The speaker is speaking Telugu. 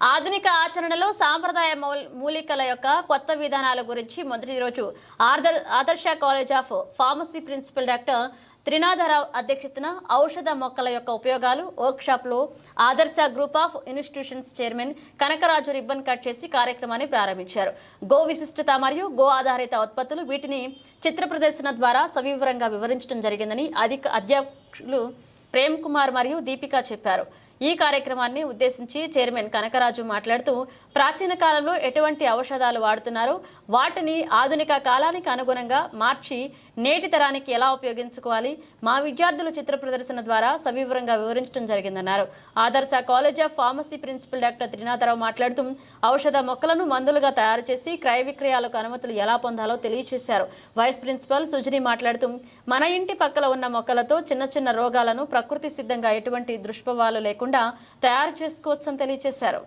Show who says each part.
Speaker 1: ఆధునిక ఆచరణలో సాంప్రదాయ మూలికల యొక్క కొత్త విధానాల గురించి మొదటి రోజు Arthur Adarsh college of pharmacy principal doctor Trinatharao అధ్యక్షతన ఔషధ మొక్కల యొక్క ఉపయోగాలు వర్క్షాప్లో Adarsh group of institutions chairman Kanakaraju ribbon cut చేసి కార్యక్రమాన్ని ప్రారంభించారు. గో విశిష్టత మరియు గో ఆధారిత ఉత్పత్తులు వీటిని చిత్ర ప్రదర్శన ద్వారా సవివరంగా వివరించడం జరిగిందని అధిక అధ్యక్షులు ప్రేమ్ కుమార్ మరియు దీపిక చెప్పారు. ఈ కార్యక్రమాన్ని ఉద్దేశించి చైర్మన్ కనకరాజు మాట్లాడుతూ ప్రాచీన కాలంలో ఎటువంటి ఔషధాలు వాడుతున్నారో? వాటిని ఆధునిక కాలానికి అనుగుణంగా మార్చి నేటి తరానికి ఎలా ఉపయోగించుకోవాలి? మా విద్యార్థులు చిత్ర ప్రదర్శన ద్వారా సవివరంగా వివరించడం జరిగిందన్నారు. Adarsh college of pharmacy principal doctor Trinatharao మాట్లాడుతూ ఔషధ మొక్కలను మందులుగా తయారు చేసి క్రయ విక్రయాలకు అనుమతులు ఎలా పొందాలో తెలియజేశారు వైస్ ప్రిన్సిపల్ సుజని మాట్లాడుతూ మన ఇంటి పక్కల ఉన్న మొక్కలతో చిన్న చిన్న రోగాలను ప్రకృతి సిద్ధంగా ఎటువంటి దుష్ప్రభావాలు లేకుండా తయారు చేసుకోవచ్చని తెలియజేశారు.